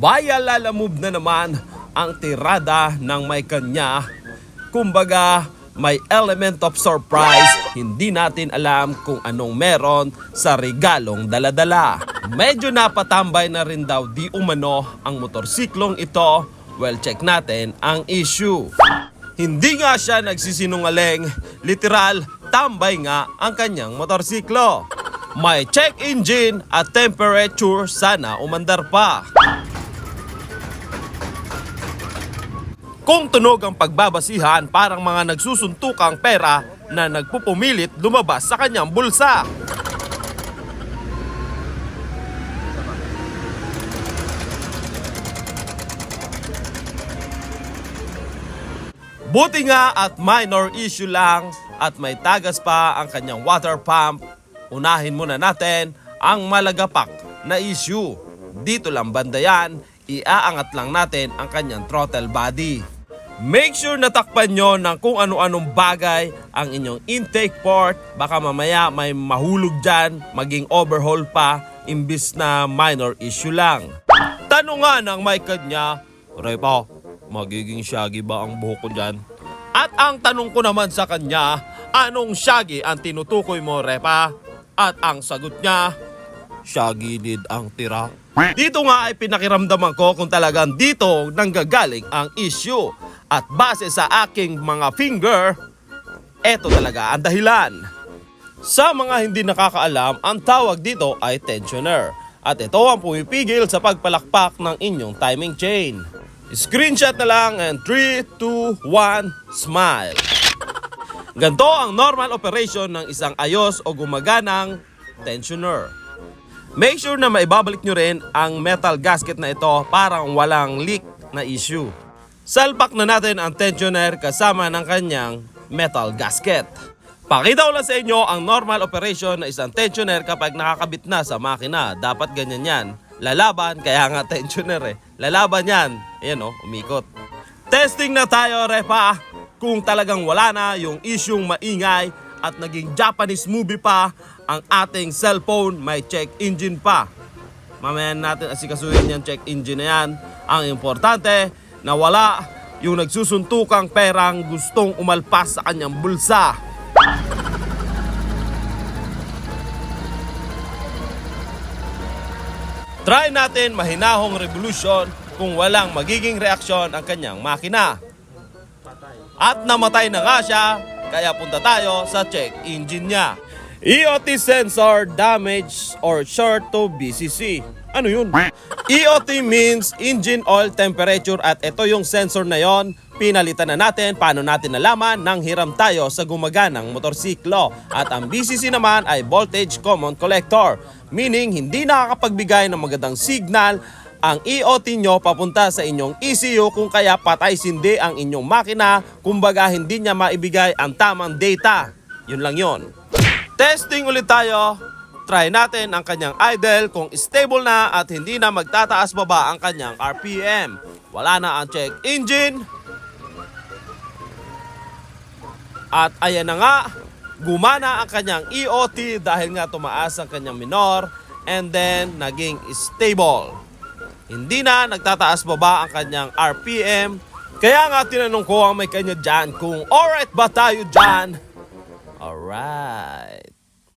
Baya lalamove na naman ang tirada ng may kanya. Kumbaga, may element of surprise. Hindi natin alam kung anong meron sa regalong daladala. Medyo napatambay na rin daw di umano ang motorsiklong ito. Well, check natin ang issue. Hindi nga siya nagsisinungaling. Literal, tambay nga ang kanyang motorsiklo. May check engine at temperature sana umandar pa. Kung tunog ang pagbabasihan, parang mga nagsusuntukang pera na nagpupumilit lumabas sa kanyang bulsa. Buti nga at minor issue lang at may tagas pa ang kanyang water pump. Unahin muna natin ang malagapak na issue. Dito lang banda yan, iaangat lang natin ang kanyang throttle body. Make sure natakpan nyo ng kung ano-anong bagay ang inyong intake port. Baka mamaya may mahulog dyan, maging overhaul pa, imbis na minor issue lang. Tanong nga ng may kanya, Repa, magiging shaggy ba ang buhok ko dyan? At ang tanong ko naman sa kanya, anong shaggy ang tinutukoy mo, Repa? At ang sagot niya, shaggy did ang tira. Dito nga ay pinakiramdaman ko kung talagang dito nanggagaling ang issue. At base sa aking mga finger, eto talaga ang dahilan. Sa mga hindi nakakaalam, ang tawag dito ay tensioner. At ito ang pumipigil sa pagpalakpak ng inyong timing chain. Screenshot na lang and 3, 2, 1, smile. Ganito ang normal operation ng isang ayos o gumaganang tensioner. Make sure na maibabalik nyo rin ang metal gasket na ito parang walang leak na issue. Salpak na natin ang tensioner kasama ng kanyang metal gasket. Pakita ko lang sa inyo ang normal operation na isang tensioner kapag nakakabit na sa makina. Dapat ganyan yan. Lalaban, kaya nga tensioner eh. Lalaban yan. Ayan o, umikot. Testing na tayo, repa. Kung talagang wala na yung isyung maingay at naging Japanese movie pa, ang ating cellphone may check engine pa. Mamaya natin asikasuhin yung check engine na yan. Ang importante, na wala yung nagsusuntukang perang gustong umalpas sa kanyang bulsa. Try natin mahinahong revolution kung walang magiging reaksyon ang kanyang makina. At namatay na nga siya, kaya punta tayo sa check engine niya. EOT sensor damage or short to BCC. Ano yun? EOT means engine oil temperature at ito yung sensor na yon. Pinalitan na natin paano natin nalaman nang hiram tayo sa gumaganang motorsiklo. At ang BCC naman ay voltage common collector. Meaning hindi nakakapagbigay ng magandang signal ang EOT nyo papunta sa inyong ECU kung kaya patay sindi ang inyong makina kumbaga hindi niya maibigay ang tamang data. Yun lang yon. Testing ulit tayo. Try natin ang kanyang idle kung stable na at hindi na magtataas baba ang kanyang RPM. Wala na ang check engine. At ayan na nga, gumana ang kanyang EOT dahil nga tumaas ang kanyang minor and then naging stable. Hindi na nagtataas baba ang kanyang RPM. Kaya nga tinanong ko ang may kanya dyan kung alright ba tayo dyan? Alright.